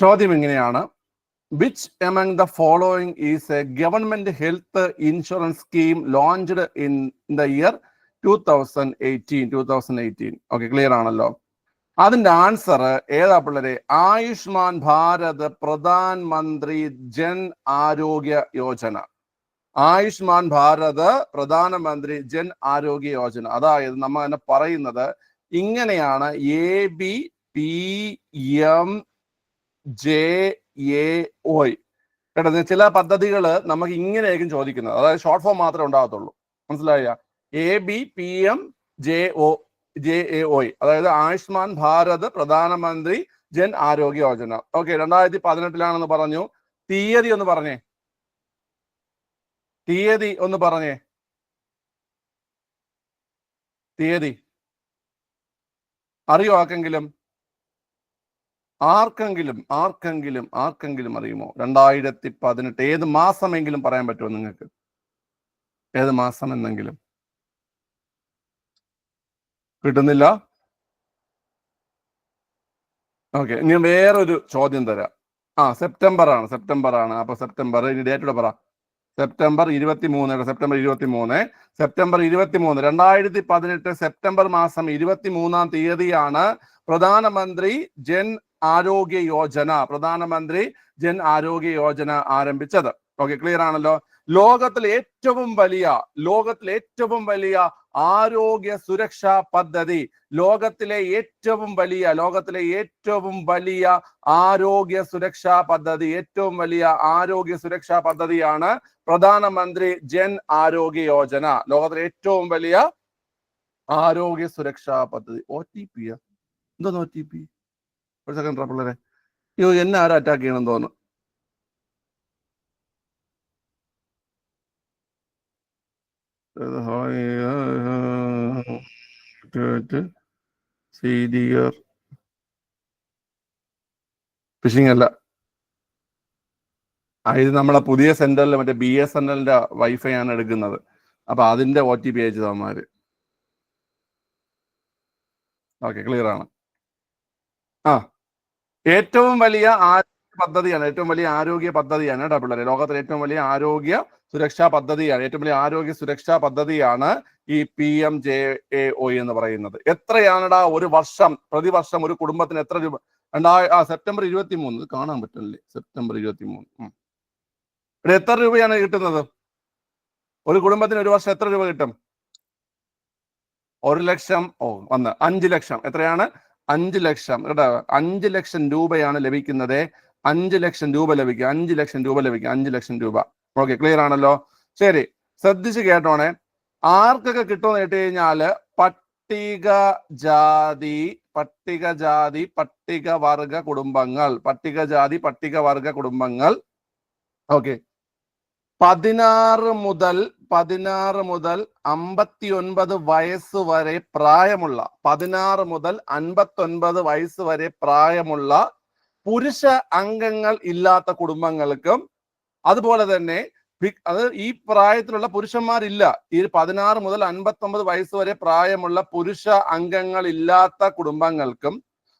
ചോദ്യം ഇങ്ങനെയാണ്. Which among the following is a government health insurance scheme launched in the year two thousand eighteen two thousand eighteen okay clear ആണല്ലോ. അതിന്റെ answer ഏതാ പിള്ളേരെ? ആയുഷ്മാൻ ഭാരത് പ്രധാൻ മന്ത്രി ജൻ ആരോഗ്യ യോജന. ആയുഷ്മാൻ ഭാരത് പ്രധാനമന്ത്രി ജൻ ആരോഗ്യ യോജന. അതായത് നമ്മൾ തന്നെ പറയുന്നത് ഇങ്ങനെയാണ് A B P M J A Y. കേട്ടോ ചില പദ്ധതികൾ നമുക്ക് ഇങ്ങനെയായിരിക്കും ചോദിക്കുന്നത്. അതായത് ഷോർട്ട് ഫോം മാത്രമേ ഉണ്ടാകത്തുള്ളൂ. മനസ്സിലായ? A B P M J O J A Y. അതായത് ആയുഷ്മാൻ ഭാരത് പ്രധാനമന്ത്രി ജൻ ആരോഗ്യ യോജന. ഓക്കെ രണ്ടായിരത്തി പതിനെട്ടിലാണെന്ന് പറഞ്ഞു. തീയതി ഒന്ന് പറഞ്ഞേ. തീയതി ഒന്ന് പറഞ്ഞേ. തീയതി. അറിയോ ആർക്കെങ്കിലും? ആർക്കെങ്കിലും ആർക്കെങ്കിലും ആർക്കെങ്കിലും അറിയുമോ? രണ്ടായിരത്തി പതിനെട്ട് ഏത് മാസമെങ്കിലും പറയാൻ പറ്റുമോ നിങ്ങൾക്ക്? ഏത് മാസം എന്നെങ്കിലും കിട്ടുന്നില്ല? ഓക്കെ ഇനി വേറൊരു ചോദ്യം തരാം. ആ സെപ്റ്റംബർ ആണ് സെപ്റ്റംബർ ആണ് അപ്പൊ സെപ്റ്റംബർ ഇനി ഡേറ്റ് പറ. സെപ്റ്റംബർ ഇരുപത്തി മൂന്ന് സെപ്റ്റംബർ ഇരുപത്തി മൂന്ന് സെപ്റ്റംബർ ഇരുപത്തി മൂന്ന് രണ്ടായിരത്തി പതിനെട്ട് സെപ്റ്റംബർ മാസം ഇരുപത്തി മൂന്നാം തീയതിയാണ് പ്രധാനമന്ത്രി ജൻ ആരോഗ്യ യോജന പ്രധാനമന്ത്രി ജൻ ആരോഗ്യ യോജന ആരംഭിച്ചത്. ഓക്കെ ക്ലിയർ ആണല്ലോ? ലോകത്തിലെ ഏറ്റവും വലിയ ലോകത്തിലെ ഏറ്റവും വലിയ ആരോഗ്യ സുരക്ഷാ പദ്ധതി ലോകത്തിലെ ഏറ്റവും വലിയ ലോകത്തിലെ ഏറ്റവും വലിയ ആരോഗ്യ സുരക്ഷാ പദ്ധതി ഏറ്റവും വലിയ ആരോഗ്യ സുരക്ഷാ പദ്ധതിയാണ് പ്രധാനമന്ത്രി ജൻ ആരോഗ്യ യോജന. ലോകത്തിലെ ഏറ്റവും വലിയ ആരോഗ്യ സുരക്ഷാ പദ്ധതി. ഒ ടി പി എന്തോന്ന് ഒ ടി പി ഒരു സെക്കൻഡ് പിള്ളേരെ. അയ്യോ എന്നെ ആരും അറ്റാക്ക് ചെയ്യണം തോന്നുന്നു. ഫിഷിംഗ് അല്ല. ഇത് നമ്മളെ പുതിയ സെന്ററിൽ മറ്റേ ബി എസ് എൻ എല്ലിന്റെ വൈഫൈ ആണ് എടുക്കുന്നത്. അപ്പൊ അതിന്റെ ഒ ടി പി അയച്ചു തന്മാര് ഓക്കെ ക്ലിയർ ആണ്. ആ. ഏറ്റവും വലിയ ആരോഗ്യ പദ്ധതിയാണ് ഏറ്റവും വലിയ ആരോഗ്യ പദ്ധതിയാണ് കേട്ടോ പിള്ളേരെ. ലോകത്തിലെ ഏറ്റവും വലിയ ആരോഗ്യ സുരക്ഷാ പദ്ധതിയാണ് ഏറ്റവും വലിയ ആരോഗ്യ സുരക്ഷാ പദ്ധതിയാണ് ഈ P M J A O എന്ന് പറയുന്നത്. എത്രയാണടാ ഒരു വർഷം പ്രതിവർഷം ഒരു കുടുംബത്തിന് എത്ര രൂപ? രണ്ടായി ആ സെപ്റ്റംബർ ഇരുപത്തി മൂന്ന് കാണാൻ പറ്റില്ലേ സെപ്റ്റംബർ ഇരുപത്തി മൂന്ന് ഇവിടെ എത്ര രൂപയാണ് കിട്ടുന്നത്? ഒരു കുടുംബത്തിന് ഒരു വർഷം എത്ര രൂപ കിട്ടും? ഒരു ലക്ഷം ഓ വന്ന് അഞ്ച് ലക്ഷം. എത്രയാണ്? അഞ്ച് ലക്ഷം കേട്ടോ. അഞ്ച് ലക്ഷം രൂപയാണ് ലഭിക്കുന്നത്. അഞ്ച് ലക്ഷം രൂപ ലഭിക്കുക. അഞ്ച് ലക്ഷം രൂപ ലഭിക്കുക. അഞ്ച് ലക്ഷം രൂപ. ഓക്കെ ക്ലിയർ ആണല്ലോ? ശരി. ശ്രദ്ധിച്ച് കേട്ടോണേ. ആർക്കൊക്കെ കിട്ടുമെന്ന് കേട്ട് കഴിഞ്ഞാൽ പട്ടിക ജാതി പട്ടികജാതി പട്ടികവർഗ കുടുംബങ്ങൾ. പട്ടികജാതി പട്ടികവർഗ കുടുംബങ്ങൾ. ഓക്കെ പതിനാറ് മുതൽ പതിനാറ് മുതൽ അമ്പത്തി ഒൻപത് വയസ്സ് വരെ പ്രായമുള്ള പതിനാറ് മുതൽ അൻപത്തി ഒൻപത് വയസ്സ് വരെ പ്രായമുള്ള പുരുഷ അംഗങ്ങൾ ഇല്ലാത്ത കുടുംബങ്ങൾക്കും അതുപോലെ തന്നെ അത് ഈ പ്രായത്തിലുള്ള പുരുഷന്മാരില്ല. ഈ പതിനാറ് മുതൽ അൻപത്തി ഒമ്പത് വയസ്സ് വരെ പ്രായമുള്ള പുരുഷ അംഗങ്ങൾ ഇല്ലാത്ത കുടുംബങ്ങൾക്കും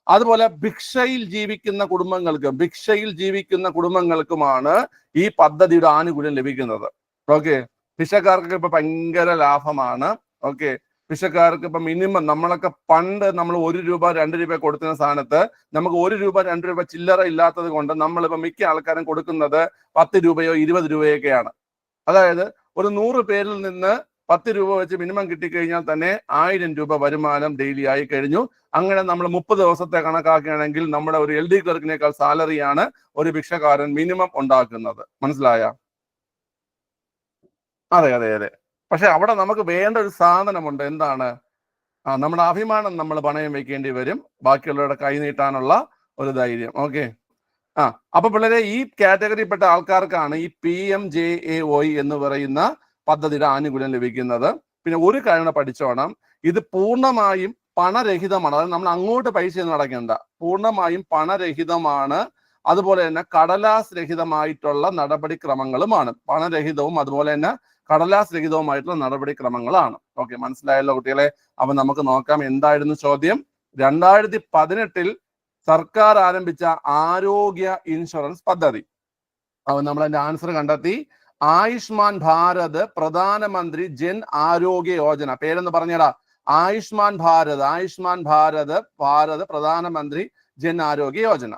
അതുപോലെ ഭിക്ഷയിൽ ജീവിക്കുന്ന കുടുംബങ്ങൾക്കും ഭിക്ഷയിൽ ജീവിക്കുന്ന കുടുംബങ്ങൾക്കുമാണ് ഈ പദ്ധതിയുടെ ആനുകൂല്യം ലഭിക്കുന്നത്. ഓക്കെ ഭിക്ഷക്കാർക്ക് ഇപ്പൊ ഭയങ്കര ലാഭമാണ്. ഓക്കെ. പിശക്കാർക്ക് ഇപ്പൊ മിനിമം നമ്മളൊക്കെ പണ്ട് നമ്മൾ ഒരു രൂപ രണ്ട് രൂപ കൊടുക്കുന്ന സ്ഥാനത്ത് നമുക്ക് ഒരു രൂപ രണ്ട് രൂപ ചില്ലറ ഇല്ലാത്തത് കൊണ്ട് നമ്മളിപ്പോ മിക്ക ആൾക്കാരും കൊടുക്കുന്നത് പത്ത് രൂപയോ ഇരുപത് രൂപയൊക്കെയാണ്. അതായത് ഒരു നൂറ് പേരിൽ നിന്ന് പത്ത് രൂപ വെച്ച് മിനിമം കിട്ടിക്കഴിഞ്ഞാൽ തന്നെ ആയിരം രൂപ വരുമാനം ഡെയിലി ആയി കഴിഞ്ഞു. അങ്ങനെ നമ്മൾ മുപ്പത് ദിവസത്തെ കണക്കാക്കുകയാണെങ്കിൽ നമ്മുടെ ഒരു എൽ ഡി ക്ലർക്കിനേക്കാൾ സാലറിയാണ് ഒരു ഭിക്ഷക്കാരൻ മിനിമം ഉണ്ടാക്കുന്നത്. മനസ്സിലായ? അതെ അതെ അതെ. പക്ഷെ അവിടെ നമുക്ക് വേണ്ട ഒരു സാധനമുണ്ട്. എന്താണ്? ആ നമ്മുടെ അഭിമാനം നമ്മൾ പണയം വെക്കേണ്ടി വരും. ബാക്കിയുള്ളവരുടെ കൈ നീട്ടാനുള്ള ഒരു ധൈര്യം. ഓക്കെ. ആ അപ്പൊ പിള്ളേരെ ഈ കാറ്റഗറിപ്പെട്ട ആൾക്കാർക്കാണ് ഈ പി എം ജെ എ ഒയ് എന്ന് പറയുന്ന പദ്ധതിയുടെ ആനുകൂല്യം ലഭിക്കുന്നത്. പിന്നെ ഒരു കാര്യം പഠിച്ചോണം. ഇത് പൂർണമായും പണരഹിതമാണ്. അതായത് നമ്മൾ അങ്ങോട്ട് പൈസ ഒന്നും അടയ്ക്കണ്ട. പൂർണമായും പണരഹിതമാണ്. അതുപോലെ തന്നെ കടലാസ് രഹിതമായിട്ടുള്ള നടപടിക്രമങ്ങളുമാണ്. പണരഹിതവും അതുപോലെ തന്നെ കടലാസ് രഹിതവുമായിട്ടുള്ള നടപടിക്രമങ്ങളാണ്. ഓക്കെ മനസ്സിലായല്ലോ കുട്ടികളെ? അപ്പൊ നമുക്ക് നോക്കാം എന്തായിരുന്നു ചോദ്യം. രണ്ടായിരത്തി പതിനെട്ടിൽ സർക്കാർ ആരംഭിച്ച ആരോഗ്യ ഇൻഷുറൻസ് പദ്ധതി. അപ്പൊ നമ്മൾ അതിന്റെ ആൻസർ കണ്ടെത്തി. ആയുഷ്മാൻ ഭാരത് പ്രധാനമന്ത്രി ജൻ ആരോഗ്യ യോജന. പേരെന്ന് പറഞ്ഞടാ? ആയുഷ്മാൻ ഭാരത് ആയുഷ്മാൻ ഭാരത് ഭാരത് പ്രധാനമന്ത്രി ജൻ ആരോഗ്യ യോജന.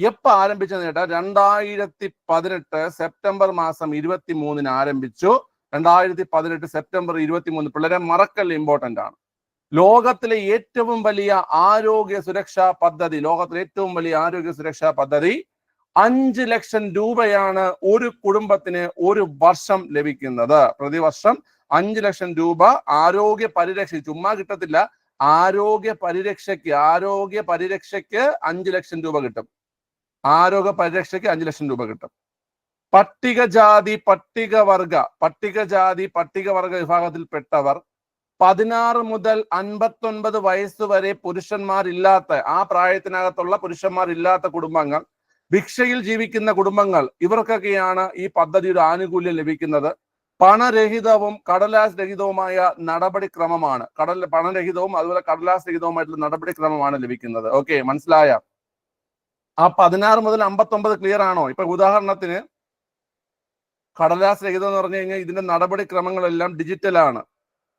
എപ്പോൾ ആരംഭിച്ചെന്ന് കേട്ടാ? രണ്ടായിരത്തി പതിനെട്ട് സെപ്റ്റംബർ മാസം ഇരുപത്തി മൂന്നിന് ആരംഭിച്ചു. രണ്ടായിരത്തി പതിനെട്ട് സെപ്റ്റംബർ ഇരുപത്തി മൂന്ന് പിള്ളേരെ മറക്കൽ ഇമ്പോർട്ടന്റ് ആണ്. ലോകത്തിലെ ഏറ്റവും വലിയ ആരോഗ്യ സുരക്ഷാ പദ്ധതി ലോകത്തിലെ ഏറ്റവും വലിയ ആരോഗ്യ സുരക്ഷാ പദ്ധതി അഞ്ച് ലക്ഷം രൂപയാണ് ഒരു കുടുംബത്തിന് ഒരു വർഷം ലഭിക്കുന്നത്. പ്രതിവർഷം അഞ്ച് ലക്ഷം രൂപ ആരോഗ്യ പരിരക്ഷ ചുമ്മാ കിട്ടത്തില്ല. ആരോഗ്യ പരിരക്ഷയ്ക്ക് ആരോഗ്യ പരിരക്ഷയ്ക്ക് അഞ്ച് ലക്ഷം രൂപ കിട്ടും. ആരോഗ്യ പരിരക്ഷയ്ക്ക് അഞ്ച് ലക്ഷം രൂപ കിട്ടും. പട്ടികജാതി പട്ടികവർഗ പട്ടികജാതി പട്ടികവർഗ വിഭാഗത്തിൽപ്പെട്ടവർ പതിനാറ് മുതൽ അൻപത്തൊൻപത് വയസ്സ് വരെ പുരുഷന്മാരില്ലാത്ത ആ പ്രായത്തിനകത്തുള്ള പുരുഷന്മാരില്ലാത്ത കുടുംബങ്ങൾ ഭിക്ഷയിൽ ജീവിക്കുന്ന കുടുംബങ്ങൾ ഇവർക്കൊക്കെയാണ് ഈ പദ്ധതിയുടെ ആനുകൂല്യം ലഭിക്കുന്നത്. പണരഹിതവും കടലാസ് രഹിതവുമായ നടപടിക്രമമാണ്. കടൽ പണരഹിതവും അതുപോലെ കടലാസ് രഹിതവുമായിട്ടുള്ള നടപടിക്രമമാണ് ലഭിക്കുന്നത്. ഓക്കെ മനസ്സിലായ? ആ പതിനാറ് മുതൽ അമ്പത്തൊമ്പത് ക്ലിയർ ആണോ? ഇപ്പൊ ഉദാഹരണത്തിന് കടലാസ് രഹിതം എന്ന് പറഞ്ഞു കഴിഞ്ഞാൽ ഇതിന്റെ നടപടിക്രമങ്ങളെല്ലാം ഡിജിറ്റലാണ്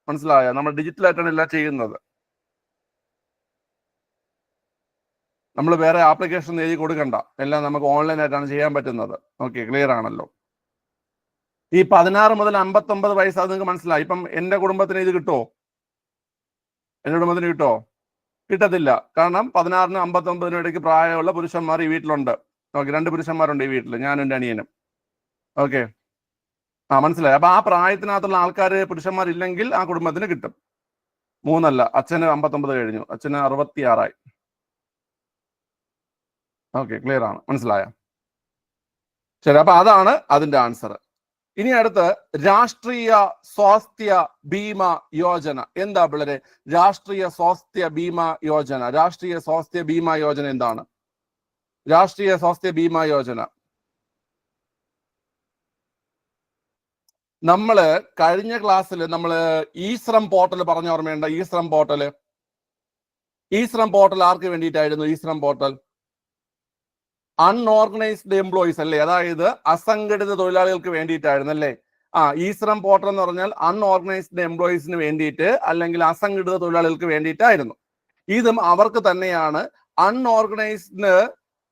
മനസ്സിലായ? നമ്മൾ ഡിജിറ്റലായിട്ടാണ് എല്ലാം ചെയ്യുന്നത്. നമ്മൾ വേറെ ആപ്ലിക്കേഷൻ എഴുതി കൊടുക്കണ്ട. എല്ലാം നമുക്ക് ഓൺലൈൻ ആയിട്ടാണ് ചെയ്യാൻ പറ്റുന്നത്. ഓക്കെ ക്ലിയർ ആണല്ലോ. ഈ പതിനാറ് മുതൽ അമ്പത്തൊമ്പത് വയസ്സ് അത് നിങ്ങൾക്ക് മനസ്സിലായി. ഇപ്പം എന്റെ കുടുംബത്തിന് ഇത് കിട്ടുമോ എന്റെ കുടുംബത്തിന് കിട്ടുമോ കിട്ടത്തില്ല. കാരണം പതിനാറിനും അമ്പത്തൊമ്പതിനും ഇടയ്ക്ക് പ്രായമുള്ള പുരുഷന്മാർ ഈ വീട്ടിലുണ്ട്. ഓക്കെ രണ്ട് പുരുഷന്മാരുണ്ട് ഈ വീട്ടിൽ ഞാനും എന്റെ അനിയനും. ഓക്കെ ആ മനസ്സിലായി. അപ്പൊ ആ പ്രായത്തിനകത്തുള്ള ആൾക്കാർ പുരുഷന്മാരില്ലെങ്കിൽ ആ കുടുംബത്തിന് കിട്ടും. മൂന്നല്ല അച്ഛന് അമ്പത്തൊമ്പത് കഴിഞ്ഞു. അച്ഛന് അറുപത്തി ആറായി ഓക്കെ ക്ലിയർ ആണ്. മനസ്സിലായ? ശരി അപ്പൊ അതാണ് അതിന്റെ ആൻസർ ഇനി അടുത്ത് രാഷ്ട്രീയ സ്വാസ്ഥ്യ ഭീമ യോജന. എന്താ പിള്ളേരെ? രാഷ്ട്രീയ സ്വാസ്ഥ്യ ഭീമ യോജന. രാഷ്ട്രീയ സ്വാസ്ഥ്യ ഭീമ യോജന എന്താണ്? രാഷ്ട്രീയ സ്വാസ്ഥ്യ ഭീമ യോജന. നമ്മൾ കഴിഞ്ഞ ക്ലാസ്സിൽ നമ്മൾ ഈശ്രം പോർട്ടൽ പറഞ്ഞ ഓർമ്മയുണ്ട്? ഈശ്രം പോർട്ടൽ ഈശ്രം പോർട്ടൽ ആർക്ക് വേണ്ടിയിട്ടായിരുന്നു ഈശ്രം പോർട്ടൽ? അൺഓർഗനൈസ്ഡ് എംപ്ലോയീസ് അല്ലേ? അതായത് അസംഘടിത തൊഴിലാളികൾക്ക് വേണ്ടിയിട്ടായിരുന്നു അല്ലേ? ആ ഈശ്രം പോർട്ടൽ എന്ന് പറഞ്ഞാൽ അൺഓർഗനൈസ്ഡ് എംപ്ലോയീസിന് വേണ്ടിയിട്ട് അല്ലെങ്കിൽ അസംഘടിത തൊഴിലാളികൾക്ക് വേണ്ടിയിട്ടായിരുന്നു. ഇതും അവർക്ക് തന്നെയാണ് അൺഓർഗനൈസ്ഡ്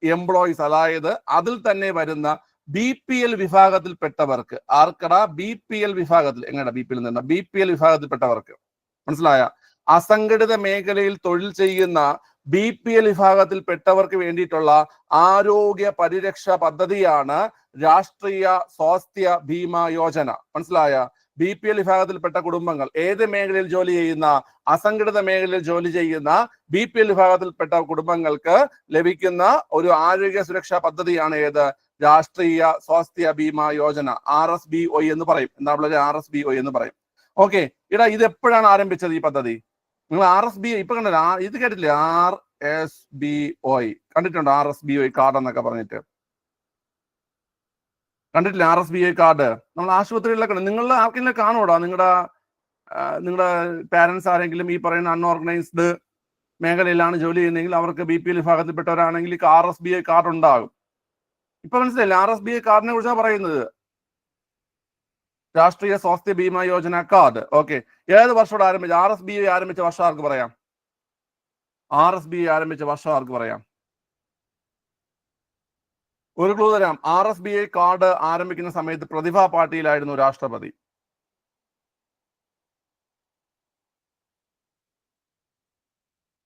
എംപ്ലോയീസ് അതായത് അതിൽ തന്നെ വരുന്ന ബി പി എൽ വിഭാഗത്തിൽപ്പെട്ടവർക്ക് ആർക്കട? ബി പി എൽ വിഭാഗത്തിൽ എങ്ങനെയാ ബി പി എൽ നിന്ന് ബി പി എൽ വിഭാഗത്തിൽപ്പെട്ടവർക്ക്. മനസ്സിലായ? അസംഘടിത മേഖലയിൽ തൊഴിൽ ചെയ്യുന്ന ബി പി എൽ വിഭാഗത്തിൽപ്പെട്ടവർക്ക് വേണ്ടിയിട്ടുള്ള ആരോഗ്യ പരിരക്ഷ പദ്ധതിയാണ് രാഷ്ട്രീയ സ്വാസ്ഥ്യ ഭീമാ യോജന. മനസ്സിലായ? ബി പി എൽ വിഭാഗത്തിൽപ്പെട്ട കുടുംബങ്ങൾ ഏത് മേഖലയിൽ ജോലി ചെയ്യുന്ന? അസംഘടിത മേഖലയിൽ ജോലി ചെയ്യുന്ന ബി പി എൽ വിഭാഗത്തിൽപ്പെട്ട കുടുംബങ്ങൾക്ക് ലഭിക്കുന്ന ഒരു ആരോഗ്യ സുരക്ഷാ പദ്ധതിയാണ് ഏത്? Rashtriya Swasthya Bima Yojana R S B O എന്ന് പറയും. എന്താ പറയുക ആർ എസ് ബി ഒ എന്ന് പറയും. ഓക്കെ. ഇടാ ഇത് എപ്പോഴാണ് ആരംഭിച്ചത് ഈ പദ്ധതി? നിങ്ങൾ ആർ എസ് ബി ഇപ്പൊ കണ്ടല്ലോ ഇത് കേട്ടില്ലേ ആർ എസ് ബി ഒ കണ്ടിട്ടുണ്ടോ R S B O card എന്നൊക്കെ പറഞ്ഞിട്ട്? കണ്ടിട്ടില്ല R S B I card? നമ്മൾ ആശുപത്രികളിലൊക്കെ നിങ്ങളുടെ ആർക്കെങ്കിലും കാണുമോടാ നിങ്ങളുടെ നിങ്ങളുടെ പാരൻസ് ആരെങ്കിലും ഈ പറയുന്ന അൺഓർഗനൈസ്ഡ് മേഖലയിലാണ് ജോലി ചെയ്യുന്നതെങ്കിൽ അവർക്ക് B P L വിഭാഗത്തിൽപ്പെട്ടവരാണെങ്കിൽ R S B I card ഉണ്ടാകും. ഇപ്പൊ മനസ്സിലായില്ല? ആർ എസ് ബി ഐ കാർഡിനെ കുറിച്ചാണ് പറയുന്നത്? രാഷ്ട്രീയ സ്വാസ്ഥ്യ ബീമ യോജന കാർഡ്. ഓക്കെ. ഏത് വർഷത്തോടെ ആരംഭിച്ച? ആർ എസ് ബി ഐ ആരംഭിച്ച വർഷം ആർക്ക് പറയാം? ആർ എസ് ബി ഐ ആരംഭിച്ച വർഷം ആർക്ക് പറയാം? ഒരു ക്ലൂ തരാം. R S B I card ആരംഭിക്കുന്ന സമയത്ത് പ്രതിഭ പാട്ടീലായിരുന്നു രാഷ്ട്രപതി.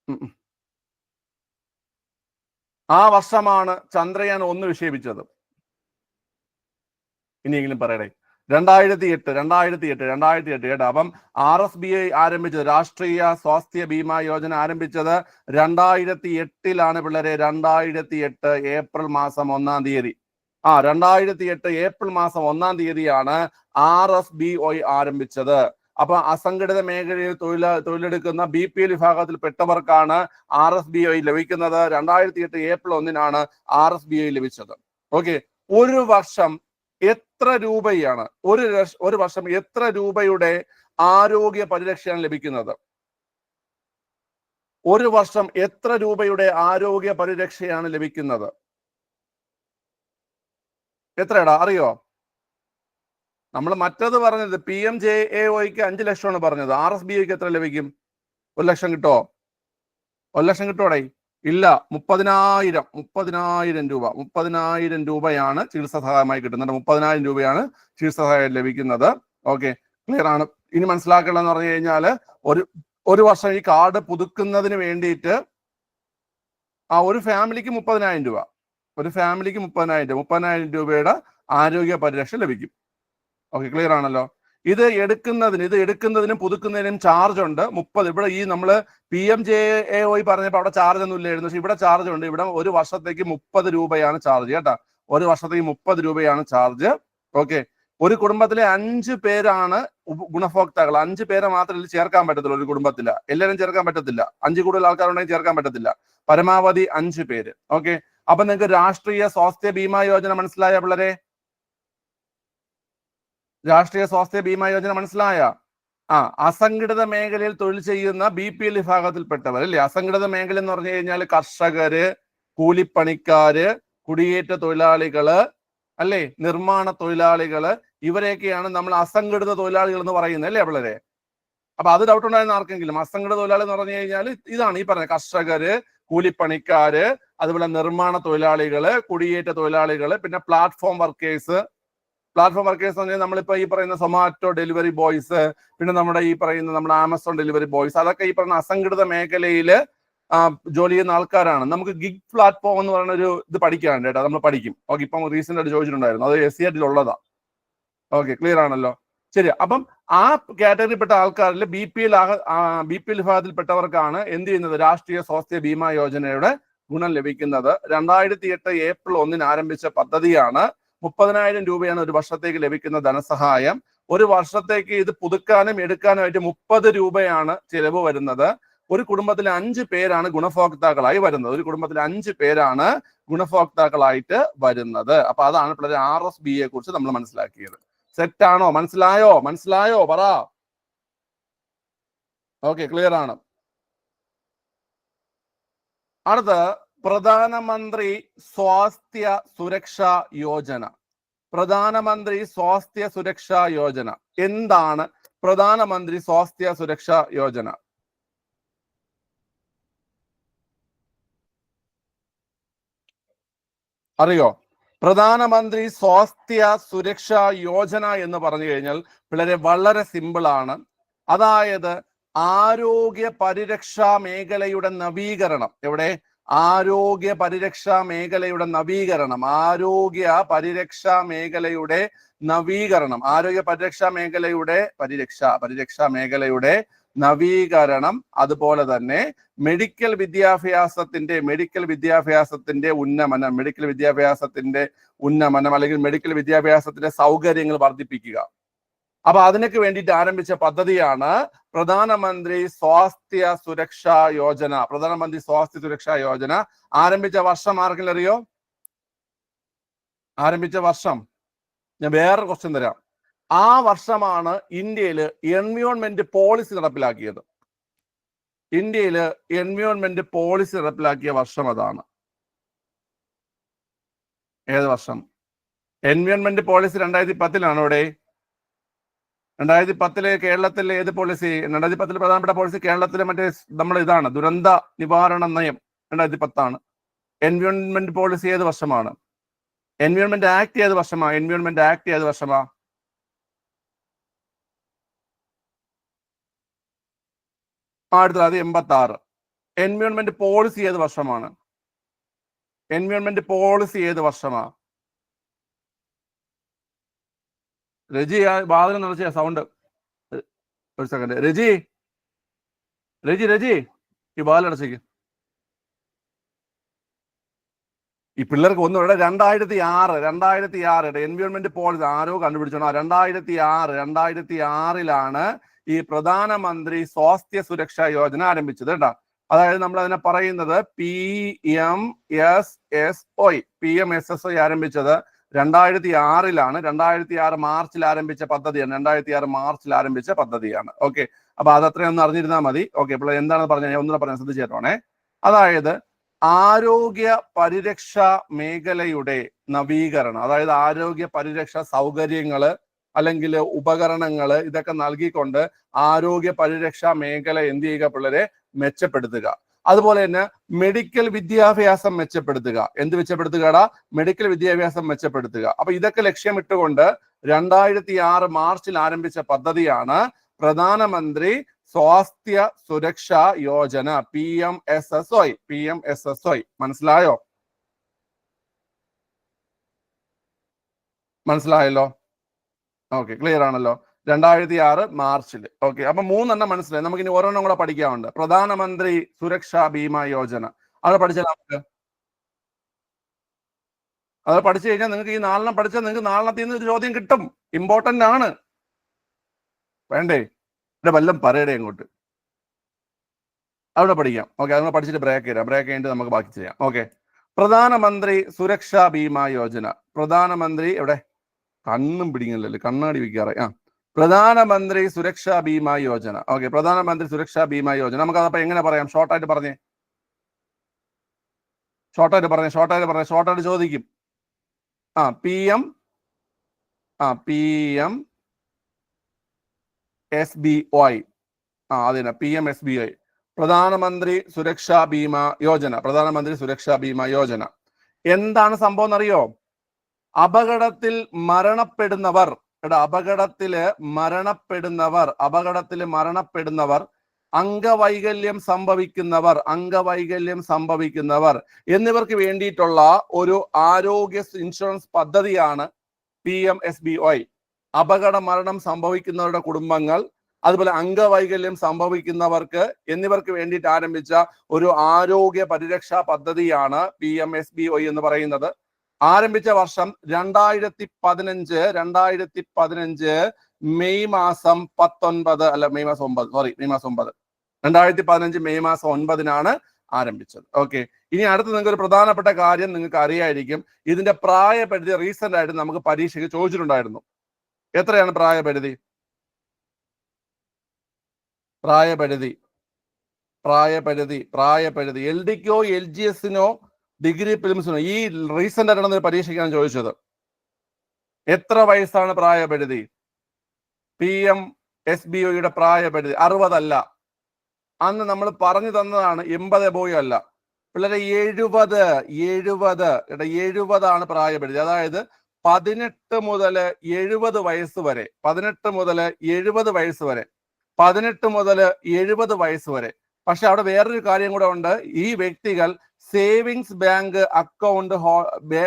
ഉം. ആ വർഷമാണ് ചന്ദ്രയാൻ ഒന്ന് വിക്ഷേപിച്ചത്. ഇനിയെങ്കിലും പറയടേ. രണ്ടായിരത്തി എട്ട് രണ്ടായിരത്തി എട്ട് രണ്ടായിരത്തി എട്ട് കേട്ടോ. അപ്പം ആർ എസ് ബി ഐ ആരംഭിച്ചത് രാഷ്ട്രീയ സ്വാസ്ഥ്യ ബീമാ യോജന ആരംഭിച്ചത് രണ്ടായിരത്തി എട്ടിലാണ് പിള്ളേരെ. രണ്ടായിരത്തി എട്ട് ഏപ്രിൽ മാസം ഒന്നാം തീയതി. ആ രണ്ടായിരത്തി എട്ട് ഏപ്രിൽ മാസം ഒന്നാം തീയതിയാണ് ആർ എസ് ബി ഒ ആരംഭിച്ചത്. അപ്പൊ അസംഘടിത മേഖലയിൽ തൊഴിൽ തൊഴിലെടുക്കുന്ന ബി പി എൽ വിഭാഗത്തിൽ പെട്ടവർക്കാണ് ആർ എസ് ബി ഐ ലഭിക്കുന്നത്. രണ്ടായിരത്തി എട്ട് ഏപ്രിൽ ഒന്നിനാണ് ആർ എസ് ബി ഐ ലഭിച്ചത്. ഓക്കെ ഒരു വർഷം എത്ര രൂപയാണ് ഒരു ഒരു വർഷം എത്ര രൂപയുടെ ആരോഗ്യ പരിരക്ഷയാണ് ലഭിക്കുന്നത്? ഒരു വർഷം എത്ര രൂപയുടെ ആരോഗ്യ പരിരക്ഷയാണ് ലഭിക്കുന്നത്? എത്രയാടാ? അറിയോ? നമ്മൾ മറ്റത് പറഞ്ഞത് പി എം ജെ എ ഒയ്ക്ക് അഞ്ച് ലക്ഷമാണ് പറഞ്ഞത്. ആർ എസ് ബി ഒക്കെ എത്ര ലഭിക്കും? ഒരു ലക്ഷം കിട്ടോ? ഒരു ലക്ഷം കിട്ടോടെ ഇല്ല മുപ്പതിനായിരം മുപ്പതിനായിരം രൂപ. മുപ്പതിനായിരം രൂപയാണ് ചികിത്സാ സഹായമായി കിട്ടുന്നത്. മുപ്പതിനായിരം രൂപയാണ് ചികിത്സാ സഹായം ലഭിക്കുന്നത്. ഓക്കെ ക്ലിയർ ആണ്. ഇനി മനസ്സിലാക്കേണ്ടതെന്ന് പറഞ്ഞു കഴിഞ്ഞാൽ ഒരു ഒരു വർഷം ഈ കാർഡ് പുതുക്കുന്നതിന് വേണ്ടിയിട്ട് ആ ഒരു ഫാമിലിക്ക് മുപ്പതിനായിരം രൂപ. ഒരു ഫാമിലിക്ക് മുപ്പതിനായിരം രൂപ. മുപ്പതിനായിരം രൂപയുടെ ആരോഗ്യ പരിരക്ഷ ലഭിക്കും. ഓക്കെ ക്ലിയർ ആണല്ലോ. ഇത് എടുക്കുന്നതിന് ഇത് എടുക്കുന്നതിനും പുതുക്കുന്നതിനും ചാർജ് ഉണ്ട്. മുപ്പത്. ഇവിടെ ഈ നമ്മൾ P M J A O പറഞ്ഞപ്പോൾ അവിടെ ചാർജ് ഒന്നും ഇല്ലായിരുന്നു. പക്ഷെ ഇവിടെ ചാർജ് ഉണ്ട്. ഇവിടെ ഒരു വർഷത്തേക്ക് മുപ്പത് രൂപയാണ് ചാർജ് കേട്ടോ. ഒരു വർഷത്തേക്ക് മുപ്പത് രൂപയാണ് ചാർജ് ഓക്കെ ഒരു കുടുംബത്തിലെ അഞ്ച് പേരാണ് ഗുണഭോക്താക്കൾ. അഞ്ച് പേരെ മാത്രമേ ചേർക്കാൻ പറ്റത്തുള്ളൂ ഒരു കുടുംബത്തിൽ. എല്ലാവരും ചേർക്കാൻ പറ്റത്തില്ല. അഞ്ച് കൂടുതൽ ആൾക്കാരുണ്ടെങ്കിൽ ചേർക്കാൻ പറ്റത്തില്ല. പരമാവധി അഞ്ച് പേര്. ഓക്കെ അപ്പൊ നിങ്ങൾക്ക് രാഷ്ട്രീയ സ്വാസ്ഥ്യ ബീമാ യോജന മനസ്സിലായ പിള്ളരെ? രാഷ്ട്രീയ സ്വാസ്ഥ്യ ബീമാ യോജന മനസ്സിലായ? ആ അസംഘടിത മേഖലയിൽ തൊഴിൽ ചെയ്യുന്ന ബി പി എൽ വിഭാഗത്തിൽപ്പെട്ടവർ അല്ലേ? അസംഘടിത മേഖല എന്ന് പറഞ്ഞു കഴിഞ്ഞാൽ കർഷകര് കൂലിപ്പണിക്കാര് കുടിയേറ്റ തൊഴിലാളികൾ അല്ലേ? നിർമ്മാണ തൊഴിലാളികൾ ഇവരെയൊക്കെയാണ് നമ്മൾ അസംഘടിത തൊഴിലാളികൾ എന്ന് പറയുന്നത് അല്ലേ വളരെ അപ്പൊ അത് ഡൗട്ട് ഉണ്ടായിരുന്ന ആർക്കെങ്കിലും? അസംഘടിത തൊഴിലാളി എന്ന് പറഞ്ഞു കഴിഞ്ഞാൽ ഇതാണ് ഈ പറഞ്ഞ കർഷകര് കൂലിപ്പണിക്കാര് അതുപോലെ നിർമ്മാണ തൊഴിലാളികൾ കുടിയേറ്റ തൊഴിലാളികൾ പിന്നെ പ്ലാറ്റ്ഫോം വർക്കേഴ്സ് പ്ലാറ്റ്ഫോം വർക്കേഴ്സ് എന്ന് പറഞ്ഞാൽ നമ്മളിപ്പോ ഈ പറയുന്ന സൊമാറ്റോ ഡെലിവറി ബോയ്സ് പിന്നെ നമ്മുടെ ഈ പറയുന്ന നമ്മുടെ ആമസോൺ ഡെലിവറി ബോയ്സ് അതൊക്കെ ഈ പറയുന്ന അസംഘടിത മേഖലയിൽ ജോലി ചെയ്യുന്ന ആൾക്കാരാണ്. നമുക്ക് ഗിഗ് പ്ലാറ്റ്ഫോം എന്ന് പറയുന്ന ഒരു ഇത് പഠിക്കാനുണ്ട് കേട്ടോ. നമ്മൾ പഠിക്കും. ഓക്കെ ഇപ്പം റീസെന്റ് ആയിട്ട് ചോദിച്ചിട്ടുണ്ടായിരുന്നു. അത് എസ് സി ആറ്റിൽ ഉള്ളതാ ഓക്കെ ക്ലിയർ ആണല്ലോ. ശരി അപ്പം ആ കാറ്റഗറിപ്പെട്ട ആൾക്കാരിൽ B P L B P L വിഭാഗത്തിൽപ്പെട്ടവർക്കാണ് എന്ത് ചെയ്യുന്നത്? രാഷ്ട്രീയ സ്വാസ്ഥ്യ ബീമാ യോജനയുടെ ഗുണം ലഭിക്കുന്നത്. രണ്ടായിരത്തി എട്ട് ഏപ്രിൽ ഒന്നിന് ആരംഭിച്ച പദ്ധതിയാണ് മുപ്പതിനായിരം രൂപയാണ് ഒരു വർഷത്തേക്ക് ലഭിക്കുന്ന ധനസഹായം. ഒരു വർഷത്തേക്ക് ഇത് പുതുക്കാനും എടുക്കാനുമായിട്ട് മുപ്പത് രൂപയാണ് ചിലവ് വരുന്നത്. ഒരു കുടുംബത്തിലെ അഞ്ച് പേരാണ് ഗുണഭോക്താക്കളായി വരുന്നത്. ഒരു കുടുംബത്തിലെ അഞ്ച് പേരാണ് ഗുണഭോക്താക്കളായിട്ട് വരുന്നത്. അപ്പൊ അതാണ് പിള്ളേർ ആർ എസ് ബി യെ കുറിച്ച് നമ്മൾ മനസ്സിലാക്കിയത്. സെറ്റാണോ മനസ്സിലായോ? മനസ്സിലായോ? പറ. ഓക്കെ ക്ലിയർ ആണ്. അടുത്ത പ്രധാനമന്ത്രി സ്വാസ്ഥ്യ സുരക്ഷാ യോജന. പ്രധാനമന്ത്രി സ്വാസ്ഥ്യ സുരക്ഷാ യോജന. എന്താണ് പ്രധാനമന്ത്രി സ്വാസ്ഥ്യ സുരക്ഷാ യോജന? അറിയോ? പ്രധാനമന്ത്രി സ്വാസ്ഥ്യ സുരക്ഷാ യോജന എന്ന് പറഞ്ഞു കഴിഞ്ഞാൽ വളരെ വളരെ സിമ്പിൾ ആണ്. അതായത് ആരോഗ്യ പരിരക്ഷാ മേഖലയുടെ നവീകരണം. എവിടെ? ആരോഗ്യ പരിരക്ഷാ മേഖലയുടെ നവീകരണം ആരോഗ്യ പരിരക്ഷാ മേഖലയുടെ നവീകരണം ആരോഗ്യ പരിരക്ഷാ മേഖലയുടെ പരിരക്ഷ പരിരക്ഷാ മേഖലയുടെ നവീകരണം അതുപോലെ തന്നെ മെഡിക്കൽ വിദ്യാഭ്യാസത്തിന്റെ മെഡിക്കൽ വിദ്യാഭ്യാസത്തിന്റെ ഉന്നമനം മെഡിക്കൽ വിദ്യാഭ്യാസത്തിന്റെ ഉന്നമനം അല്ലെങ്കിൽ മെഡിക്കൽ വിദ്യാഭ്യാസത്തിന്റെ സൗകര്യങ്ങൾ വർദ്ധിപ്പിക്കുക. അപ്പൊ അതിനൊക്കെ വേണ്ടിയിട്ട് ആരംഭിച്ച പദ്ധതിയാണ് പ്രധാനമന്ത്രി സ്വാസ്ഥ്യ സുരക്ഷാ യോജന. പ്രധാനമന്ത്രി സ്വാസ്ഥ്യ സുരക്ഷാ യോജന. ആരംഭിച്ച വർഷം ആർക്കെങ്കിലും അറിയോ ആരംഭിച്ച വർഷം. ഞാൻ വേറെ ക്വസ്റ്റ്യൻ തരാം. ആ വർഷമാണ് ഇന്ത്യയിൽ എൻവിയോൺമെന്റ് പോളിസി നടപ്പിലാക്കിയത്. ഇന്ത്യയിൽ എൻവിയോൺമെന്റ് പോളിസി നടപ്പിലാക്കിയ വർഷം അതാണ്. ഏത് വർഷം? എൻവിയോൺമെന്റ് പോളിസി രണ്ടായിരത്തി പത്തിലാണ് ഇവിടെ രണ്ടായിരത്തി പത്തിലെ കേരളത്തിലെ ഏത് പോളിസി രണ്ടായിരത്തി പത്തിലെ പ്രധാനപ്പെട്ട പോളിസി കേരളത്തിലെ മറ്റേ നമ്മുടെ ഇതാണ് ദുരന്ത നിവാരണ നയം രണ്ടായിരത്തി പത്താണ് എൻവയോൺമെന്റ് പോളിസി ഏത് വർഷമാണ്? എൻവയോൺമെന്റ് ആക്ട് ഏത് വർഷമാ? എൻവയോൺമെന്റ് ആക്ട് ഏത് വർഷമാ? ആയിരത്തി തൊള്ളായിരത്തി എൺപത്തി ആറ് എൻവിയോൺമെന്റ് പോളിസി ഏത് വർഷമാണ്? എൻവയോൺമെന്റ് പോളിസി ഏത് വർഷമാ? രജി ആ വാതിൽ നിറച്ച സൗണ്ട് ഒരു സെക്കൻഡ് രജി രജി രജി ഈ വാതിലടച്ചേക്ക് ഈ പിള്ളേർക്ക് ഒന്നും ഇവിടെ രണ്ടായിരത്തി ആറ് രണ്ടായിരത്തി ആറ് എൻവിയോൺമെന്റ് പോളിസി ആരോ കണ്ടുപിടിച്ചോ രണ്ടായിരത്തി ആറ് രണ്ടായിരത്തി ആറിലാണ് ഈ പ്രധാനമന്ത്രി സ്വാസ്ഥ്യ സുരക്ഷാ യോജന ആരംഭിച്ചത് കേട്ടോ. അതായത് നമ്മൾ അതിനെ പറയുന്നത് P M S S O P M S S O ആരംഭിച്ചത്. രണ്ടായിരത്തി ആറിലാണ് രണ്ടായിരത്തി ആറ് മാർച്ചിൽ ആരംഭിച്ച പദ്ധതിയാണ് രണ്ടായിരത്തി ആറ് മാർച്ചിൽ ആരംഭിച്ച പദ്ധതിയാണ്. ഓക്കെ. അപ്പൊ അത് ഒന്ന് അറിഞ്ഞിരുന്നാൽ മതി. ഓക്കെ ഇപ്പോൾ എന്താണെന്ന് പറഞ്ഞാൽ ഞാൻ ഒന്നുകൂടെ പറയാൻ ശ്രദ്ധിച്ചേട്ടോണേ അതായത് ആരോഗ്യ പരിരക്ഷ മേഖലയുടെ നവീകരണം അതായത് ആരോഗ്യ പരിരക്ഷ സൗകര്യങ്ങൾ അല്ലെങ്കിൽ ഉപകരണങ്ങൾ ഇതൊക്കെ നൽകിക്കൊണ്ട് ആരോഗ്യ പരിരക്ഷ മേഖല എന്ത് ചെയ്യുക പിള്ളേരെ? മെച്ചപ്പെടുത്തുക. അതുപോലെ തന്നെ മെഡിക്കൽ വിദ്യാഭ്യാസം മെച്ചപ്പെടുത്തുക. എന്ത് മെച്ചപ്പെടുത്തുകടാ? മെഡിക്കൽ വിദ്യാഭ്യാസം മെച്ചപ്പെടുത്തുക. അപ്പൊ ഇതൊക്കെ ലക്ഷ്യമിട്ടുകൊണ്ട് രണ്ടായിരത്തി ആറ് മാർച്ചിൽ ആരംഭിച്ച പദ്ധതിയാണ് Pradhanmantri Swasthya Suraksha Yojana P M S S O P M S S O മനസ്സിലായോ? മനസ്സിലായല്ലോ? ഓക്കെ ക്ലിയർ ആണല്ലോ? രണ്ടായിരത്തി ആറ് മാർച്ചിൽ. ഓക്കെ അപ്പൊ മൂന്നെണ്ണം മനസ്സിലായി. നമുക്ക് ഇനി ഓരോന്നും കൂടെ പഠിക്കാനുണ്ട്. പ്രധാനമന്ത്രി സുരക്ഷാ ബീമ യോജന. അത് പഠിച്ചാൽ നമുക്ക്? അത് പഠിച്ചു കഴിഞ്ഞാൽ നിങ്ങൾക്ക് ഈ നാലെണ്ണം പഠിച്ചാൽ നിങ്ങൾക്ക് നാലെണ്ണത്തിൽ നിന്ന് ഒരു ചോദ്യം കിട്ടും. ഇമ്പോർട്ടന്റ് ആണ്. വേണ്ടേ? ഇവിടെ വല്ലം പറയടേ അങ്ങോട്ട്. അവിടെ പഠിക്കാം. ഓക്കെ അതുകൊണ്ട് പഠിച്ചിട്ട് ബ്രേക്ക് ചെയ്യാം ബ്രേക്ക് കഴിഞ്ഞിട്ട് നമുക്ക് ബാക്കി ചെയ്യാം. ഓക്കെ. പ്രധാനമന്ത്രി സുരക്ഷാ ബീമ യോജന. പ്രധാനമന്ത്രി എവിടെ? കണ്ണും പിടിക്കുന്നില്ലല്ലോ കണ്ണാടി വിൽക്കാറേ. ആ. പ്രധാനമന്ത്രി സുരക്ഷാ ബീമ യോജന. ഓക്കെ പ്രധാനമന്ത്രി സുരക്ഷാ ബീമ യോജന. നമുക്ക് അതപ്പോ എങ്ങനെ പറയാം? ഷോർട്ടായിട്ട് പറഞ്ഞേ. ഷോർട്ടായിട്ട് പറഞ്ഞേ ഷോർട്ടായിട്ട് പറഞ്ഞേ ഷോർട്ടായിട്ട് ചോദിക്കും. ആ പി എം ആ P M S B O ആ അതിനെ P M S B I Pradhanmantri Suraksha Bima Yojana പ്രധാനമന്ത്രി സുരക്ഷാ ബീമ യോജന. എന്താണ് സംഭവം എന്നറിയോ? അപകടത്തിൽ മരണപ്പെടുന്നവർ എടാ അപകടത്തിൽ മരണപ്പെടുന്നവർ അപകടത്തിൽ മരണപ്പെടുന്നവർ അംഗവൈകല്യം സംഭവിക്കുന്നവർ അംഗവൈകല്യം സംഭവിക്കുന്നവർ എന്നിവർക്ക് വേണ്ടിയിട്ടുള്ള ഒരു ആരോഗ്യ ഇൻഷുറൻസ് പദ്ധതിയാണ് P M S B O അപകട മരണം സംഭവിക്കുന്നവരുടെ കുടുംബങ്ങൾ അതുപോലെ അംഗവൈകല്യം സംഭവിക്കുന്നവർക്ക് എന്നിവർക്ക് വേണ്ടിയിട്ട് ആരംഭിച്ച ഒരു ആരോഗ്യ പരിരക്ഷാ പദ്ധതിയാണ് P M S B O എന്ന് പറയുന്നത്. ആരംഭിച്ച വർഷം രണ്ടായിരത്തി പതിനഞ്ച് രണ്ടായിരത്തി പതിനഞ്ച് മെയ് മാസം പത്തൊൻപത് അല്ല മെയ് മാസം ഒമ്പത് സോറി മെയ് മാസം ഒമ്പത്. രണ്ടായിരത്തി പതിനഞ്ച് മെയ് മാസം ഒൻപതിനാണ് ആരംഭിച്ചത്. ഓക്കെ ഇനി അടുത്ത് നിങ്ങൾക്ക് ഒരു പ്രധാനപ്പെട്ട കാര്യം നിങ്ങൾക്ക് അറിയായിരിക്കും. ഇതിന്റെ പ്രായപരിധി റീസെന്റ് ആയിട്ട് നമുക്ക് പരീക്ഷയ്ക്ക് ചോദിച്ചിട്ടുണ്ടായിരുന്നു. എത്രയാണ് പ്രായപരിധി? പ്രായപരിധി. പ്രായപരിധി പ്രായപരിധി. എൽ ഡിക്കോ എൽ ജി എസിനോ ഡിഗ്രി ഫിലിംസിനോ ഈ റീസെന്റ് ആയിട്ടാണ് പരീക്ഷിക്കാൻ ചോദിച്ചത്. എത്ര വയസ്സാണ് പ്രായപരിധി? പി എം എസ് ബി ഒയുടെ പ്രായപരിധി അറുപതല്ല. അന്ന് നമ്മൾ പറഞ്ഞു തന്നതാണ് എൺപത് ബോയ് അല്ല. പിള്ളേരെ എഴുപത് എഴുപത് എടാ എഴുപതാണ് പ്രായപരിധി. അതായത് പതിനെട്ട് മുതൽ എഴുപത് വയസ്സ് വരെ പതിനെട്ട് മുതൽ എഴുപത് വയസ്സ് വരെ പതിനെട്ട് മുതൽ എഴുപത് വയസ്സ് വരെ പക്ഷെ അവിടെ വേറൊരു കാര്യം കൂടെ ഉണ്ട്. ഈ വ്യക്തികൾ savings bank account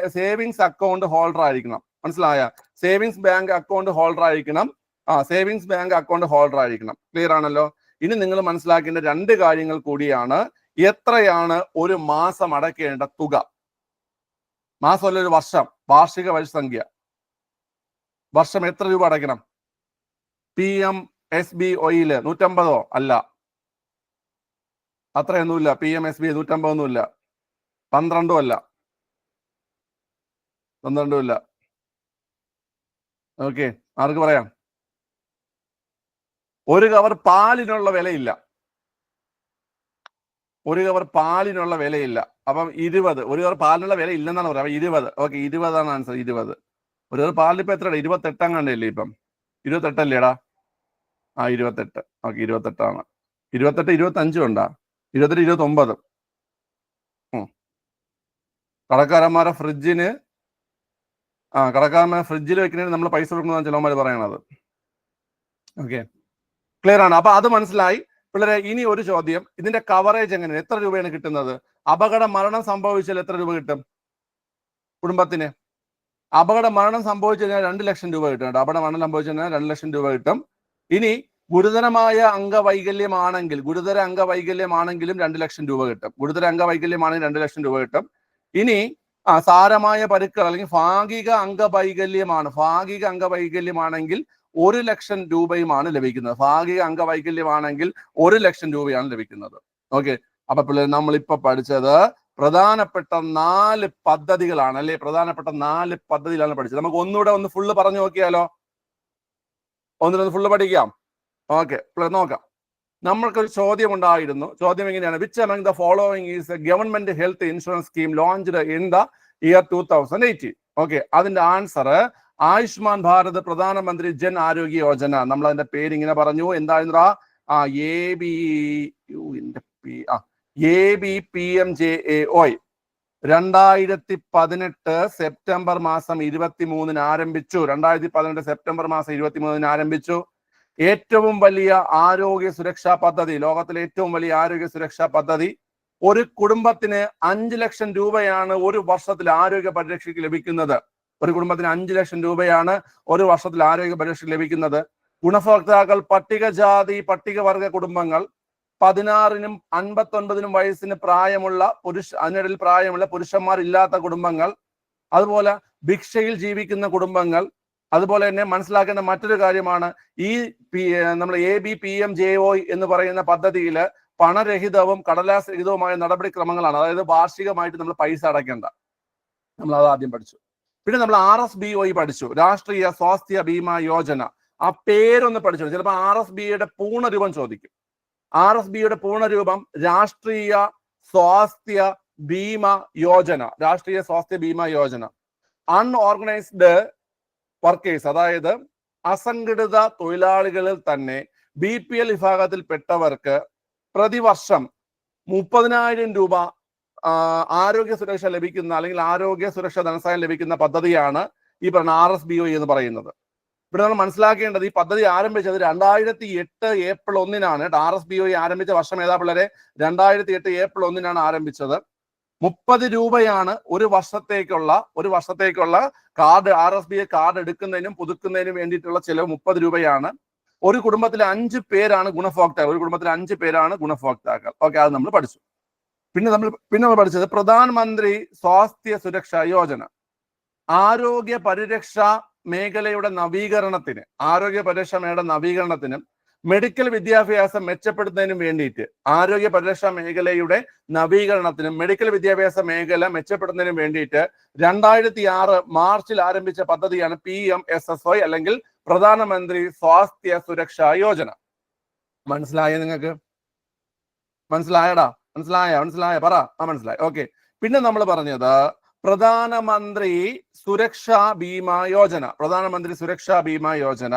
savings account holder ആയിരിക്കണം. മനസ്സിലായ? സേവിങ്സ് ബാങ്ക് അക്കൗണ്ട് ഹോൾഡർ ആയിരിക്കണം. ആ സേവിങ്സ് ബാങ്ക് അക്കൗണ്ട് ഹോൾഡർ ആയിരിക്കണം. ക്ലിയർ ആണല്ലോ? ഇനി നിങ്ങൾ മനസ്സിലാക്കേണ്ട രണ്ട് കാര്യങ്ങൾ കൂടിയാണ്. എത്രയാണ് ഒരു മാസം അടയ്ക്കേണ്ട തുക? മാസമല്ല ഒരു വർഷം. വാർഷിക വരിസംഖ്യ വർഷം എത്ര രൂപ അടയ്ക്കണം? പി എം എസ് ബി ഒയിൽ നൂറ്റമ്പതോ? അല്ല. അത്രയൊന്നുമില്ല. പി എം എസ് ബി നൂറ്റമ്പതൊന്നുമില്ല പന്ത്രണ്ടും അല്ല പന്ത്രണ്ടും ഇല്ല ഓക്കെ ആർക്ക് പറയാം? ഒരു കവർ പാലിനുള്ള വിലയില്ല. ഒരു കവർ പാലിനുള്ള വിലയില്ല. അപ്പം ഇരുപത്. ഒരു കവർ പാലിനുള്ള വില ഇല്ലെന്നാണ് പറയുക. അപ്പൊ ഇരുപത്. ഓക്കെ ഇരുപതാണ് ആൻസർ ഇരുപത്. ഒരു കവർ പാലിന് ഇപ്പൊ എത്രയാണ് ഇരുപത്തെട്ടാം കണ്ടല്ലേ ഇപ്പം? ഇരുപത്തെട്ടല്ലേടാ ആ ഇരുപത്തെട്ട്. ഓക്കെ ഇരുപത്തെട്ടാണ്. ഇരുപത്തെട്ട് ഇരുപത്തഞ്ചും ഉണ്ടാ? ഇരുപത്തെട്ട് ഇരുപത്തൊമ്പത്. കടക്കാരന്മാരെ ഫ്രിഡ്ജിന് ആ കടക്കാരന്മാരെ ഫ്രിഡ്ജിൽ വെക്കുന്നതിന് നമ്മൾ പൈസ കൊടുക്കുന്നതാണ് ചിലവന്മാർ പറയണത്. ഓക്കെ. ക്ലിയർ ആണ്. അപ്പൊ അത് മനസ്സിലായി. പിള്ളേരെ ഇനി ഒരു ചോദ്യം. ഇതിന്റെ കവറേജ് എങ്ങനെയാണ് എത്ര രൂപയാണ് കിട്ടുന്നത്? അപകട മരണം സംഭവിച്ചാൽ എത്ര രൂപ കിട്ടും? കുടുംബത്തിന്. അപകട മരണം സംഭവിച്ചു കഴിഞ്ഞാൽ രണ്ട് ലക്ഷം രൂപ കിട്ടും. അപകട മരണം സംഭവിച്ചു കഴിഞ്ഞാൽ രണ്ട് ലക്ഷം രൂപ കിട്ടും. ഇനി ഗുരുതരമായ അംഗവൈകല്യമാണെങ്കിൽ ഗുരുതര അംഗവൈകല്യമാണെങ്കിലും രണ്ട് ലക്ഷം രൂപ കിട്ടും. ഗുരുതര അംഗവൈകല്യമാണെങ്കിൽ രണ്ട് ലക്ഷം രൂപ കിട്ടും. ഇനി ആ സാരമായ പരുക്കൾ അല്ലെങ്കിൽ ഭാഗിക അംഗവൈകല്യമാണ് ഭാഗിക അംഗവൈകല്യമാണെങ്കിൽ ഒരു ലക്ഷം രൂപയുമാണ് ലഭിക്കുന്നത്. ഭാഗിക അംഗവൈകല്യമാണെങ്കിൽ ഒരു ലക്ഷം രൂപയാണ് ലഭിക്കുന്നത്. ഓക്കെ. അപ്പൊ പിള്ളേർ നമ്മളിപ്പോ പഠിച്ചത് പ്രധാനപ്പെട്ട നാല് പദ്ധതികളാണ്. അല്ലെ? പ്രധാനപ്പെട്ട നാല് പദ്ധതികളാണ് പഠിച്ചത്. നമുക്ക് ഒന്നുകൂടെ ഒന്ന് ഫുള്ള് പറഞ്ഞു നോക്കിയാലോ? ഒന്നിനൊന്ന് ഫുള്ള് പഠിക്കാം. ഓക്കെ നോക്കാം. നമ്മൾക്കൊരു ചോദ്യം ഉണ്ടായിരുന്നു ചോദ്യം എങ്ങനെയാണ് which among the following is a government health insurance scheme launched in the year two thousand eighteen okay അതിന്റെ ആൻസർ ആയുഷ്മാൻ ഭാരത് പ്രധാനമന്ത്രി ജൻ ആരോഗ്യ യോജന. നമ്മൾ അതിന്റെ പേര് ഇങ്ങനെ പറഞ്ഞു. എന്തായിരുന്നടാ? ആ എ ബി എന്റെ പി ആ A B P M J A Y രണ്ടായിരത്തി പതിനെട്ട് സെപ്റ്റംബർ മാസം ഇരുപത്തി മൂന്നിന് ആരംഭിച്ചു. രണ്ടായിരത്തി പതിനെട്ട് സെപ്റ്റംബർ മാസം ഇരുപത്തി മൂന്നിന് ആരംഭിച്ചു. ഏറ്റവും വലിയ ആരോഗ്യ സുരക്ഷാ പദ്ധതി ലോകത്തിലെ ഏറ്റവും വലിയ ആരോഗ്യ സുരക്ഷാ പദ്ധതി ഒരു കുടുംബത്തിന് അഞ്ച് ലക്ഷം രൂപയാണ് ഒരു വർഷത്തിൽ ആരോഗ്യ പരിരക്ഷയ്ക്ക് ലഭിക്കുന്നത്. ഒരു കുടുംബത്തിന് അഞ്ച് ലക്ഷം രൂപയാണ് ഒരു വർഷത്തിൽ ആരോഗ്യ പരിരക്ഷ ലഭിക്കുന്നത്. ഗുണഭോക്താക്കൾ പട്ടികജാതി പട്ടികവർഗ കുടുംബങ്ങൾ പതിനാറിനും അൻപത്തൊൻപതിനും വയസ്സിന് പ്രായമുള്ള പുരുഷ അതിനിടയിൽ പ്രായമുള്ള പുരുഷന്മാരില്ലാത്ത കുടുംബങ്ങൾ അതുപോലെ ഭിക്ഷയിൽ ജീവിക്കുന്ന കുടുംബങ്ങൾ അതുപോലെ തന്നെ മനസ്സിലാക്കേണ്ട മറ്റൊരു കാര്യമാണ് ഈ നമ്മൾ A B P M J O എന്ന് പറയുന്ന പദ്ധതിയിൽ പണരഹിതവും കടലാസ് രഹിതവുമായ നടപടിക്രമങ്ങളാണ്. അതായത് വാർഷികമായിട്ട് നമ്മൾ പൈസ അടയ്ക്കേണ്ട. നമ്മൾ അത് ആദ്യം പഠിച്ചു. പിന്നെ നമ്മൾ ആർ എസ് ബി ഒ പഠിച്ചു. രാഷ്ട്രീയ സ്വാസ്ഥ്യ ബീമ യോജന. ആ പേരൊന്ന് പഠിച്ചു. ചിലപ്പോൾ ആർ എസ് ബിയുടെ പൂർണരൂപം ചോദിക്കും. ആർ എസ് ബിയുടെ പൂർണരൂപം രാഷ്ട്രീയ സ്വാസ്ഥ്യ ഭീമ യോജന. രാഷ്ട്രീയ സ്വാസ്ഥ്യ ഭീമ യോജന. അൺഓർഗനൈസ്ഡ് വർക്കേഴ്സ് അതായത് അസംഘടിത തൊഴിലാളികളിൽ തന്നെ ബി പി എൽ വിഭാഗത്തിൽപ്പെട്ടവർക്ക് പ്രതിവർഷം മുപ്പതിനായിരം രൂപ ആരോഗ്യ സുരക്ഷ ലഭിക്കുന്ന അല്ലെങ്കിൽ ആരോഗ്യ സുരക്ഷ ധനസഹായം ലഭിക്കുന്ന പദ്ധതിയാണ് ഈ പറഞ്ഞ ആർ എസ് ബി ഒ എന്ന് പറയുന്നത്. ഇവിടെ നമ്മൾ മനസ്സിലാക്കേണ്ടത് ഈ പദ്ധതി ആരംഭിച്ചത് രണ്ടായിരത്തി എട്ട് ഏപ്രിൽ ഒന്നിനാണ്. ആർ എസ് ബി ഒ ആരംഭിച്ച വർഷം ഏതാ പിള്ളേരെ? രണ്ടായിരത്തി എട്ട് ഏപ്രിൽ ഒന്നിനാണ് ആരംഭിച്ചത്. മുപ്പത് രൂപയാണ് ഒരു വർഷത്തേക്കുള്ള ഒരു വർഷത്തേക്കുള്ള card R S B card എടുക്കുന്നതിനും പുതുക്കുന്നതിനും വേണ്ടിയിട്ടുള്ള ചിലവ് മുപ്പത് രൂപയാണ്. ഒരു കുടുംബത്തിലെ അഞ്ച് പേരാണ് ഗുണഭോക്താക്കൾ. ഒരു കുടുംബത്തിലെ അഞ്ച് പേരാണ് ഗുണഭോക്താക്കൾ. ഓക്കെ അത് നമ്മൾ പഠിച്ചു. പിന്നെ നമ്മൾ പിന്നെ നമ്മൾ പഠിച്ചത് പ്രധാനമന്ത്രി സ്വാസ്ഥ്യ സുരക്ഷാ യോജന. ആരോഗ്യ പരിരക്ഷ മേഖലയുടെ നവീകരണത്തിന് ആരോഗ്യ പരിരക്ഷ മേഖലയുടെ നവീകരണത്തിനും മെഡിക്കൽ വിദ്യാഭ്യാസം മെച്ചപ്പെടുത്തുന്നതിനും വേണ്ടിയിട്ട് ആരോഗ്യ പരിരക്ഷാ മേഖലയുടെ നവീകരണത്തിനും മെഡിക്കൽ വിദ്യാഭ്യാസ മേഖല മെച്ചപ്പെടുത്തുന്നതിനും വേണ്ടിയിട്ട് രണ്ടായിരത്തി ആറ് മാർച്ചിൽ ആരംഭിച്ച പദ്ധതിയാണ് P M S S O അല്ലെങ്കിൽ പ്രധാനമന്ത്രി സ്വാസ്ഥ്യ സുരക്ഷാ യോജന. മനസ്സിലായോ നിങ്ങൾക്ക്? മനസ്സിലായടാ? മനസ്സിലായ? മനസ്സിലായ? പറ. ആ മനസ്സിലായി. ഓക്കെ. പിന്നെ നമ്മൾ പറഞ്ഞത് പ്രധാനമന്ത്രി സുരക്ഷാ ബീമ യോജന. പ്രധാനമന്ത്രി സുരക്ഷാ ബീമ യോജന.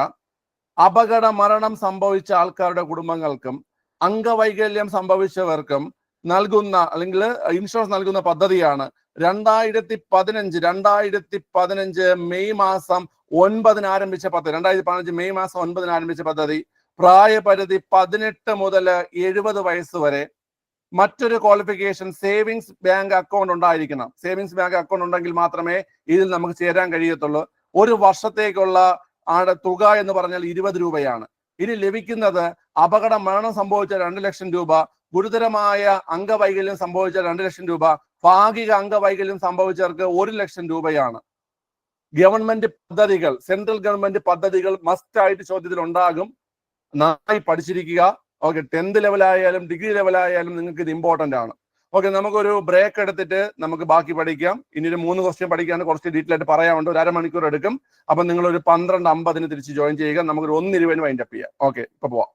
അപകട മരണം സംഭവിച്ച ആൾക്കാരുടെ കുടുംബങ്ങൾക്കും അംഗവൈകല്യം സംഭവിച്ചവർക്കും നൽകുന്ന അല്ലെങ്കിൽ ഇൻഷുറൻസ് നൽകുന്ന പദ്ധതിയാണ് രണ്ടായിരത്തി പതിനഞ്ച് രണ്ടായിരത്തി പതിനഞ്ച് മെയ് മാസം ഒൻപതിന് ആരംഭിച്ച പദ്ധതി. രണ്ടായിരത്തി പതിനഞ്ച് മെയ് മാസം ഒൻപതിന് ആരംഭിച്ച പദ്ധതി. പ്രായപരിധി പതിനെട്ട് മുതൽ എഴുപത് വയസ്സ് വരെ. മറ്റൊരു ക്വാളിഫിക്കേഷൻ സേവിങ്സ് ബാങ്ക് അക്കൗണ്ട് ഉണ്ടായിരിക്കണം. സേവിങ്സ് ബാങ്ക് അക്കൗണ്ട് ഉണ്ടെങ്കിൽ മാത്രമേ ഇതിൽ നമുക്ക് ചേരാൻ കഴിയത്തുള്ളൂ. ഒരു വർഷത്തേക്കുള്ള ആടെ തുക എന്ന് പറഞ്ഞാൽ ഇരുപത് രൂപയാണ്. ഇനി ലഭിക്കുന്നത് അപകട മരണം സംഭവിച്ച രണ്ട് ലക്ഷം രൂപ ഗുരുതരമായ അംഗവൈകല്യം സംഭവിച്ച രണ്ട് ലക്ഷം രൂപ ഭാഗിക അംഗവൈകല്യം സംഭവിച്ചവർക്ക് ഒരു ലക്ഷം രൂപയാണ്. ഗവൺമെന്റ് പദ്ധതികൾ സെൻട്രൽ ഗവൺമെന്റ് പദ്ധതികൾ മസ്റ്റ് ആയിട്ട് ചോദ്യത്തിൽ ഉണ്ടാകും. നന്നായി പഠിച്ചിരിക്കുക. ഓക്കെ ടെൻത്ത് ലെവലായാലും ഡിഗ്രി ലെവലായാലും നിങ്ങൾക്ക് ഇത് ഇമ്പോർട്ടന്റ് ആണ്. ഓക്കെ നമുക്കൊരു ബ്രേക്ക് എടുത്തിട്ട് നമുക്ക് ബാക്കി പഠിക്കാം. ഇനി ഒരു മൂന്ന് ക്വസ്റ്റ്യൻ പഠിക്കാൻ കുറച്ച് ഡീറ്റെയിൽ ആയിട്ട് പറയാനുണ്ട്. ഒരു അരമണിക്കൂർ എടുക്കും. അപ്പൊ നിങ്ങൾ ഒരു പന്ത്രണ്ട് അമ്പതിന് തിരിച്ച് ജോയിൻ ചെയ്യുക. നമുക്കൊരു ഒന്നിരുപതിന് വൈൻഡപ്പ് ചെയ്യാം. ഓക്കെ ഇപ്പൊ പോവാം.